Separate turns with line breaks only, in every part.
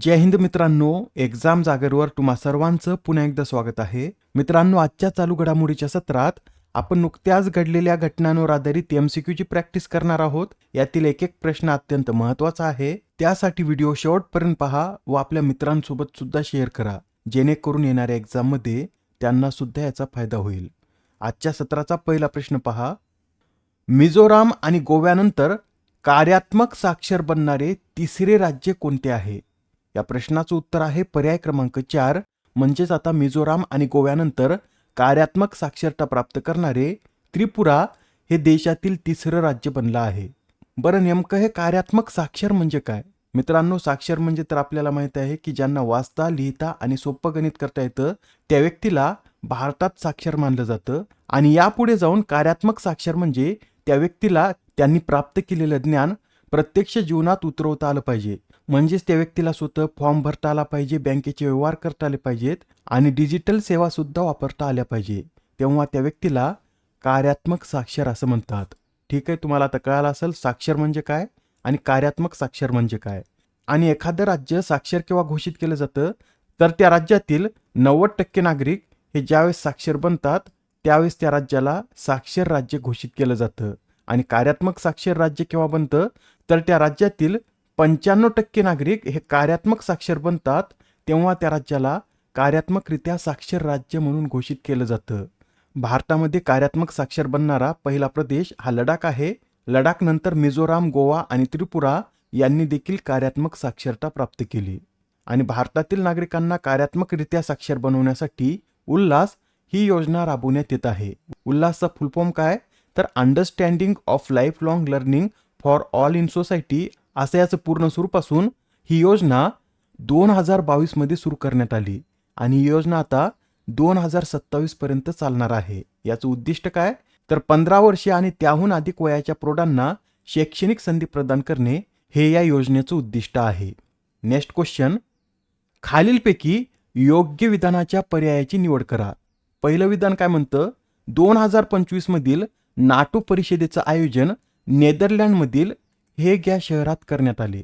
जय हिंद मित्रांनो एक्झाम जागेवर तुम्हा सर्वांचं पुन्हा एकदा स्वागत आहे मित्रांनो आजच्या चालू घडामोडीच्या सत्रात आपण नुकत्याच घडलेल्या घटनांवर आधारित एमसीक्यूची प्रॅक्टिस करणार आहोत यातील एक एक प्रश्न अत्यंत महत्वाचा आहे त्यासाठी व्हिडिओ शेवटपर्यंत पहा व आपल्या मित्रांसोबत सुद्धा शेअर करा जेणेकरून येणाऱ्या एक्झाममध्ये त्यांना सुद्धा याचा फायदा होईल आजच्या सत्राचा पहिला प्रश्न पहा मिझोराम आणि गोव्यानंतर कार्यात्मक साक्षर बनणारे तिसरे राज्य कोणते आहे या प्रश्नाचं उत्तर आहे पर्याय क्रमांक चार म्हणजेच आता मिझोराम आणि गोव्यानंतर कार्यात्मक साक्षरता प्राप्त करणारे त्रिपुरा हे देशातील तिसरं राज्य बनलं आहे बरं नेमकं हे कार्यात्मक साक्षर म्हणजे काय मित्रांनो साक्षर म्हणजे तर आपल्याला माहित आहे की ज्यांना वाचता लिहिता आणि सोपं गणित करता येतं त्या व्यक्तीला भारतात साक्षर मानलं जातं आणि यापुढे जाऊन कार्यात्मक साक्षर म्हणजे त्या व्यक्तीला त्यांनी प्राप्त केलेलं ज्ञान प्रत्यक्ष जीवनात उतरवता आलं पाहिजे म्हणजेच त्या व्यक्तीला स्वतः फॉर्म भरता आला पाहिजे बँकेचे व्यवहार करता आले पाहिजेत आणि डिजिटल सेवा सुद्धा वापरता आल्या पाहिजे तेव्हा त्या व्यक्तीला कार्यात्मक साक्षर असं म्हणतात ठीक आहे तुम्हाला आता कळालं असेल साक्षर म्हणजे काय आणि कार्यात्मक साक्षर म्हणजे काय आणि एखादं राज्य साक्षर किंवा घोषित केलं जातं तर त्या राज्यातील नव्वद टक्के नागरिक हे ज्यावेळेस साक्षर बनतात त्यावेळेस त्या राज्याला साक्षर राज्य घोषित केलं जातं आणि कार्यात्मक साक्षर राज्य केव्हा बनतं तर त्या राज्यातील पंच्याण्णव टक्के नागरिक हे कार्यात्मक साक्षर बनतात तेव्हा त्या राज्याला कार्यात्मकरित्या साक्षर राज्य म्हणून घोषित केलं जातं भारतामध्ये कार्यात्मक साक्षर बनणारा पहिला प्रदेश हा लडाख आहे लडाखनंतर मिझोराम गोवा आणि त्रिपुरा यांनी देखील कार्यात्मक साक्षरता प्राप्त केली आणि भारतातील नागरिकांना कार्यात्मकरित्या साक्षर बनवण्यासाठी उल्हास ही योजना राबवण्यात येत आहे उल्हासचा फुलफॉर्म काय तर understanding of life long learning for all in society असं याचं पूर्ण स्वरूप असून ही योजना दोन हजार बावीसमध्ये सुरू करण्यात आली आणि ही योजना आता दोन हजार पर्यंत चालणार आहे याचं उद्दिष्ट काय तर पंधरा वर्षे आणि त्याहून अधिक वयाच्या प्रौढांना शैक्षणिक संधी प्रदान करणे हे या योजनेचं उद्दिष्ट आहे नेक्स्ट क्वेश्चन खालीलपैकी योग्य विधानाच्या पर्यायाची निवड करा पहिलं विधान काय म्हणतं दोन हजार पंचवीसमधील नाटो परिषदेचं आयोजन नेदरलँडमधील हे गॅस शहरात करण्यात आले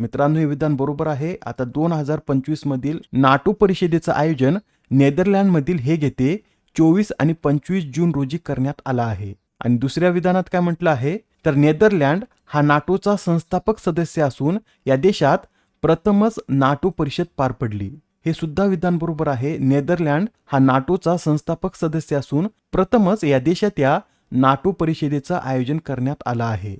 मित्रांनो हे विधान बरोबर आहे आता दोन हजार पंचवीस मधील नाटो परिषदेचं आयोजन नेदरलँडमधील हे घेते चोवीस आणि पंचवीस जून रोजी करण्यात आला आहे आणि दुसऱ्या विधानात काय म्हटलं आहे तर नेदरलँड हा नाटोचा संस्थापक सदस्य असून या देशात प्रथमच नाटो परिषद पार पडली हे सुद्धा विधान बरोबर आहे नेदरलँड हा नाटोचा संस्थापक सदस्य असून प्रथमच या देशात या नाटो परिषदेचं आयोजन करण्यात आलं आहे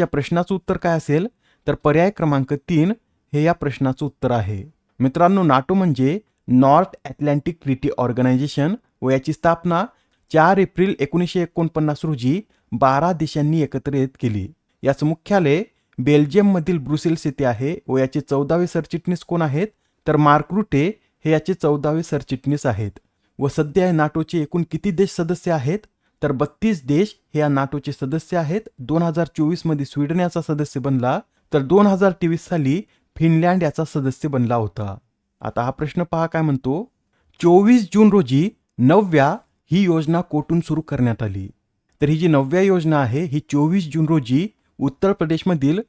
या प्रश्नाचं उत्तर काय असेल तर पर्याय क्रमांक तीन हे या प्रश्नाचं उत्तर आहे मित्रांनो नाटो म्हणजे नॉर्थ अटलांटिक ट्रिटी ऑर्गनायझेशन व याची स्थापना चार एप्रिल एकोणीसशे एकोणपन्नास रोजी बारा देशांनी एकत्रित केली याचं मुख्यालय बेल्जियममधील ब्रुसेल्स येथे आहे व याचे चौदावे सरचिटणीस कोण आहेत तर मार्क रुटे हे याचे चौदावे सरचिटणीस आहेत व सध्या नाटोचे एकूण किती देश सदस्य आहेत तर बत्तीस देश हे या नाटोचे सदस्य आहेत दोन हजार मध्ये स्वीडन याचा सदस्य बनला तर दोन हजार तेवीस साली फिनलँड याचा सदस्य बनला होता आता हा प्रश्न पहा काय म्हणतो चोवीस जून रोजी नवव्या ही योजना कोठून सुरू करण्यात आली तर ही जी नवव्या योजना आहे ही चोवीस जून रोजी उत्तर प्रदेशमधील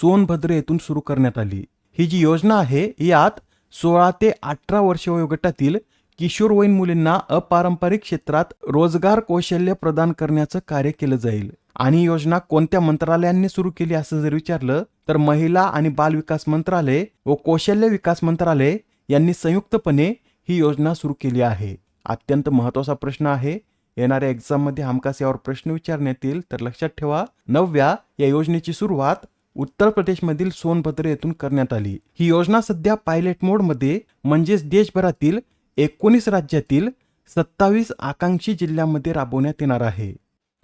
सोनभद्र येथून सुरू करण्यात आली ही जी योजना आहे यात सोळा ते अठरा वर्ष वयोगटातील किशोरवयीन मुलींना अपारंपरिक क्षेत्रात रोजगार कौशल्य प्रदान करण्याचं कार्य केलं जाईल आणि योजना कोणत्या मंत्रालयांनी सुरू केली असं जर विचारलं तर महिला आणि बाल विकास मंत्रालय व कौशल्य विकास मंत्रालय यांनी संयुक्तपणे ही योजना सुरू केली आहे अत्यंत महत्वाचा प्रश्न आहे येणाऱ्या मध्ये हमखास यावर प्रश्न विचारण्यात येईल तर लक्षात ठेवा नवव्या या योजनेची सुरुवात उत्तर प्रदेश मधील सोनभद्र येथून करण्यात आली ही योजना सध्या पायलट मोड मध्ये म्हणजेच देशभरातील एकोणीस राज्यातील सत्तावीस आकांक्षी जिल्ह्यांमध्ये राबवण्यात येणार आहे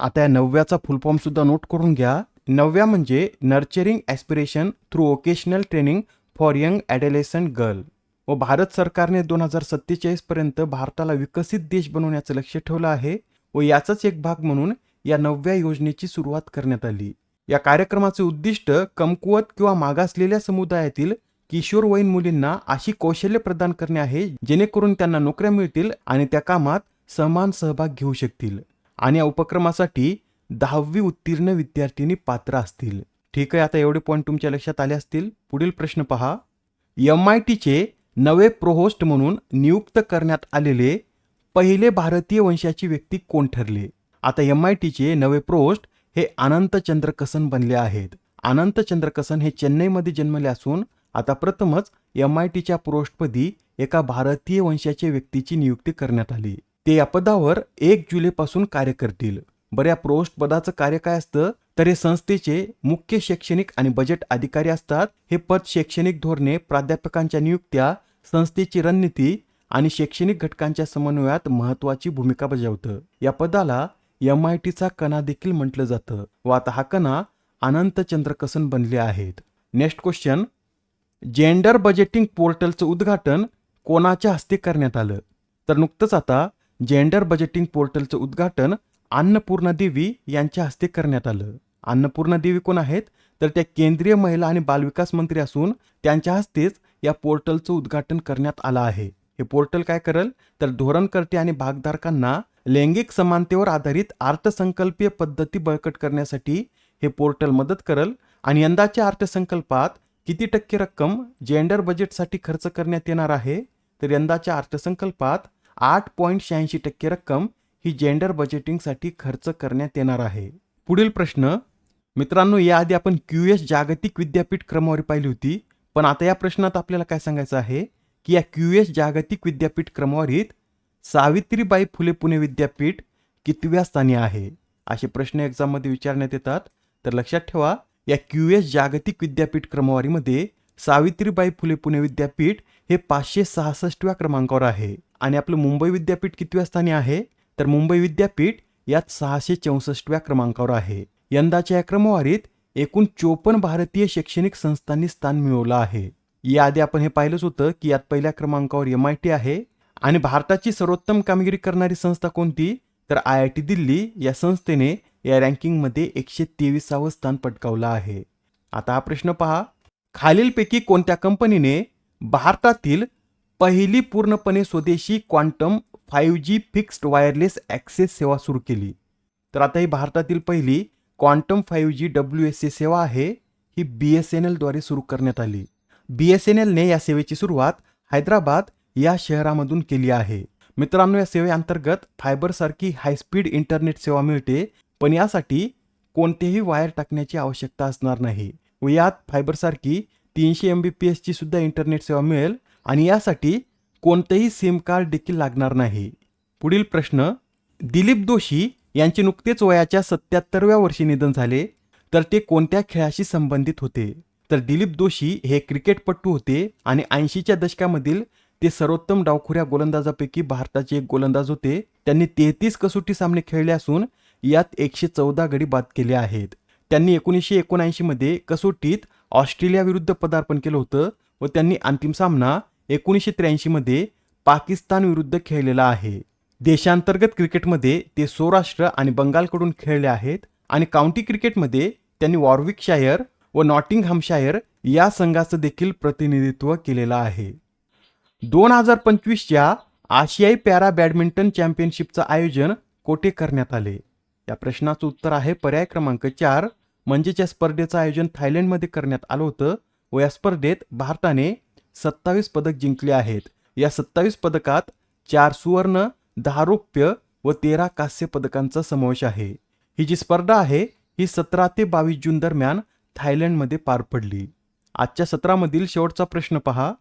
आता या नवव्याचा सुद्धा नोट करून घ्या नवव्या म्हणजे nurturing aspiration through vocational training for young adolescent girl व भारत सरकारने दोन हजार सत्तेचाळीसपर्यंत भारताला विकसित देश बनवण्याचं लक्ष ठेवलं आहे व याचाच एक भाग म्हणून या नवव्या योजनेची सुरुवात करण्यात आली या कार्यक्रमाचे उद्दिष्ट कमकुवत किंवा मागासलेल्या समुदायातील किशोरवयीन मुलींना अशी कौशल्य प्रदान करणे आहे जेणेकरून त्यांना नोकऱ्या मिळतील आणि त्या कामात समान सहभाग घेऊ शकतील आणि या उपक्रमासाठी दहावी उत्तीर्ण विद्यार्थिनी पात्र असतील ठीक आहे आता एवढे पॉईंट तुमच्या लक्षात आले असतील पुढील प्रश्न पहा एम आय टीचे नवे प्रोहोस्ट म्हणून नियुक्त करण्यात आलेले पहिले भारतीय वंशाची व्यक्ती कोण ठरले आता एम आय टीचे नवे प्रोहोस्ट हे अनंत चंद्रकसन बनले आहेत अनंत चंद्रकसन हे चेन्नईमध्ये जन्मले असून आता प्रथमच एम आय टीच्या प्रोस्टपदी एका भारतीय वंशाच्या व्यक्तीची नियुक्ती करण्यात आली ते या पदावर एक जुलैपासून कार्य करतील बऱ्या प्रोस्ट पदाचं कार्य काय असतं तर हे संस्थेचे मुख्य शैक्षणिक आणि बजेट अधिकारी असतात हे पद शैक्षणिक धोरणे प्राध्यापकांच्या नियुक्त्या संस्थेची रणनीती आणि शैक्षणिक घटकांच्या समन्वयात महत्वाची भूमिका बजावतं या पदाला एम आय टीचा कणा देखील म्हटलं जातं व आता हा कणा चंद्रकसन बनले आहेत नेक्स्ट क्वेश्चन जेंडर बजेटिंग पोर्टलचं उद्घाटन कोणाच्या हस्ते करण्यात आलं तर नुकतंच आता जेंडर बजेटिंग पोर्टलचं उद्घाटन अन्नपूर्णा देवी यांच्या हस्ते करण्यात आलं अन्नपूर्णा देवी कोण आहेत तर त्या केंद्रीय महिला आणि बालविकास मंत्री असून त्यांच्या हस्तेच या पोर्टलचं उद्घाटन करण्यात आलं आहे हे पोर्टल काय करेल तर धोरणकर्ते आणि भागधारकांना लैंगिक समानतेवर आधारित अर्थसंकल्पीय पद्धती बळकट करण्यासाठी हे पोर्टल मदत करल आणि यंदाच्या अर्थसंकल्पात किती टक्के रक्कम जेंडर बजेटसाठी खर्च करण्यात येणार आहे तर यंदाच्या अर्थसंकल्पात आठ पॉईंट शहाऐंशी टक्के रक्कम ही जेंडर बजेटिंगसाठी खर्च करण्यात येणार आहे पुढील प्रश्न मित्रांनो याआधी आपण क्यू एस जागतिक विद्यापीठ क्रमवारी पाहिली होती पण आता या प्रश्नात आपल्याला काय सांगायचं आहे की या क्यू एस जागतिक विद्यापीठ क्रमवारीत सावित्रीबाई फुले पुणे विद्यापीठ कितव्या स्थानी आहे असे प्रश्न एक्झाममध्ये विचारण्यात येतात तर लक्षात ठेवा या क्यू एस जागतिक विद्यापीठ क्रमवारीमध्ये सावित्रीबाई फुले पुणे विद्यापीठ हे पाचशे सहासष्टव्या क्रमांकावर आहे आणि आपलं मुंबई विद्यापीठ कितव्या स्थानी आहे तर मुंबई विद्यापीठ यात सहाशे चौसष्टव्या क्रमांकावर आहे यंदाच्या या क्रमवारीत एकूण चोपन्न भारतीय शैक्षणिक संस्थांनी स्थान मिळवलं आहे याआधी आपण हे पाहिलंच होतं की यात पहिल्या क्रमांकावर एम आय टी आहे आणि भारताची सर्वोत्तम कामगिरी करणारी संस्था कोणती तर आय आय टी दिल्ली या संस्थेने या रँकिंगमध्ये एकशे तेविसावं स्थान पटकावलं आहे आता हा प्रश्न पहा खालीलपैकी कोणत्या कंपनीने भारतातील पहिली पूर्णपणे स्वदेशी quantum five G fixed wireless access सेवा सुरू केली तर आता ही भारतातील पहिली quantum five G W S C सेवा आहे ही बी एस एन एलद्वारे सुरू करण्यात आली बी एस एन एलने या सेवेची सुरुवात हैदराबाद या शहरामधून केली आहे मित्रांनो या सेवेअंतर्गत फायबरसारखी हायस्पीड इंटरनेट सेवा मिळते पण यासाठी कोणतेही वायर टाकण्याची आवश्यकता असणार नाही व यात फायबरसारखी तीनशे एम बी पी एसची सुद्धा इंटरनेट सेवा मिळेल आणि यासाठी कोणतेही सिम कार्ड देखील लागणार नाही पुढील प्रश्न दिलीप दोशी यांचे नुकतेच वयाच्या सत्याहत्तरव्या वर्षी निधन झाले तर ते कोणत्या खेळाशी संबंधित होते तर दिलीप दोशी हे क्रिकेटपटू होते आणि ऐंशीच्या दशकामधील ते सर्वोत्तम डावखुऱ्या गोलंदाजापैकी भारताचे एक गोलंदाज होते त्यांनी तेहतीस कसोटी सामने खेळले असून यात एकशे चौदा गडी बाद केले आहेत त्यांनी एकोणीसशे एकोणऐंशीमध्ये कसोटीत ऑस्ट्रेलियाविरुद्ध पदार्पण केलं होतं व त्यांनी अंतिम सामना एकोणीसशे त्र्याऐंशीमध्ये पाकिस्तानविरुद्ध खेळलेला आहे देशांतर्गत क्रिकेटमध्ये ते सौराष्ट्र आणि बंगालकडून खेळले आहेत आणि काउंटी क्रिकेटमध्ये त्यांनी वॉर्विकशायर व नॉटिंग नॉटिंगहमशायर या संघाचं देखील प्रतिनिधित्व केलेलं आहे दोन हजार पंचवीसच्या आशियाई पॅरा बॅडमिंटन चॅम्पियनशिपचं आयोजन कोठे करण्यात आले या प्रश्नाचं उत्तर आहे पर्याय क्रमांक चार म्हणजेच या स्पर्धेचं आयोजन थायलंडमध्ये करण्यात आलं होतं व या स्पर्धेत भारताने सत्तावीस पदक जिंकले आहेत या सत्तावीस पदकात चार सुवर्ण दहा रौप्य व तेरा कांस्य पदकांचा समावेश आहे ही जी स्पर्धा आहे ही सतरा ते बावीस जून दरम्यान थायलंडमध्ये पार पडली आजच्या सत्रामधील शेवटचा प्रश्न पहा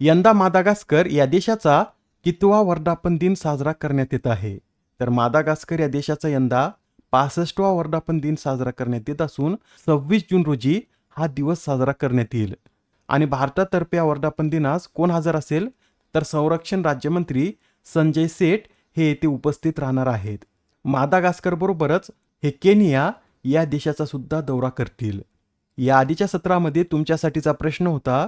यंदा मादागास्कर या देशाचा कितवा वर्धापन दिन साजरा करण्यात येत आहे तर मादागास्कर या देशाचा यंदा पासष्टवा वर्धापन दिन साजरा करण्यात येत असून सव्वीस जून रोजी हा दिवस साजरा करण्यात येईल आणि भारतातर्फे या वर्धापन दिनास कोण हजर असेल तर संरक्षण राज्यमंत्री संजय सेठ हे येथे उपस्थित राहणार आहेत बरोबरच हे केनिया या देशाचा सुद्धा दौरा करतील या आधीच्या सत्रामध्ये तुमच्यासाठीचा प्रश्न होता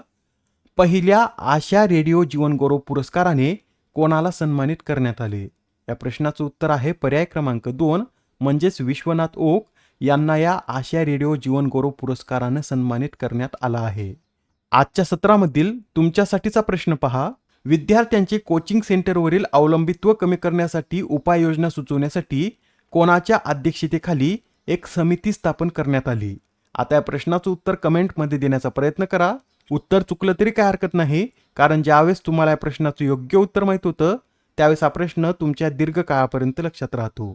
पहिल्या आशा रेडिओ जीवनगौरव पुरस्काराने कोणाला सन्मानित करण्यात आले या प्रश्नाचं उत्तर आहे पर्याय क्रमांक दोन म्हणजेच विश्वनाथ ओक यांना या आशिया रेडिओ गौरव पुरस्कारानं सन्मानित करण्यात आला आहे आजच्या सत्रामधील तुमच्यासाठीचा प्रश्न पहा विद्यार्थ्यांचे कोचिंग सेंटरवरील अवलंबित्व कमी करण्यासाठी उपाययोजना सुचवण्यासाठी कोणाच्या अध्यक्षतेखाली एक समिती स्थापन करण्यात आली आता या प्रश्नाचं उत्तर कमेंटमध्ये देण्याचा प्रयत्न करा उत्तर चुकलं तरी काय हरकत नाही कारण ज्यावेळेस तुम्हाला या प्रश्नाचं योग्य उत्तर माहीत होतं त्यावेळेस हा प्रश्न तुमच्या दीर्घकाळापर्यंत लक्षात राहतो